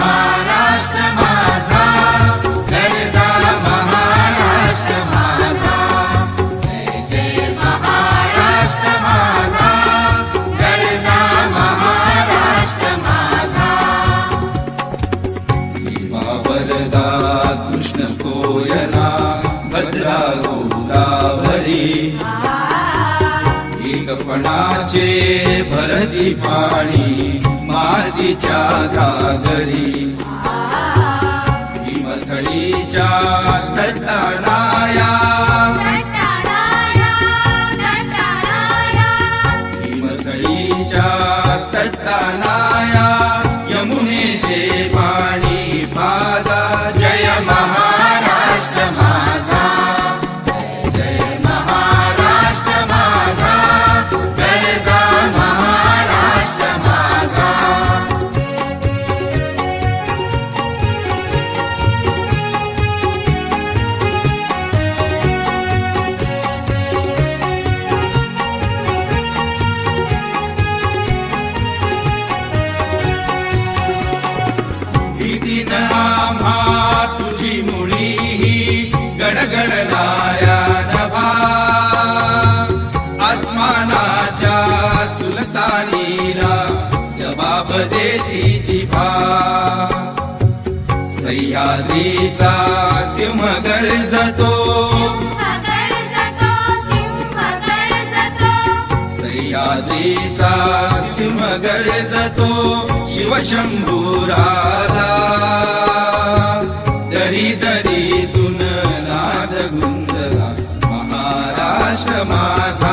महाराष्ट्र माझा गरजा महाराष्ट्र माझा. जय जय महाराष्ट्र माझा गरजा महाराष्ट्र माझा. भीमा वरदा कृष्ण कोयना भद्रा गोदावरी. एकपणाचे भरती पाणी मातीच्या घागरी भीमथडीच्या तटाराया भीमथडीच्या तटानाया भीती आम्हा तुझी मुळी ही गडगडणाऱ्या नभा आसमानाच्या सुलतानीला जबाब देती जिभा सह्याद्रीचा सिंह गरजतो. सह्याद्रीचा गरजतो शिवशंभूराधा दरी दरी तुन नाद गुंदला. महाराष्ट्र माझा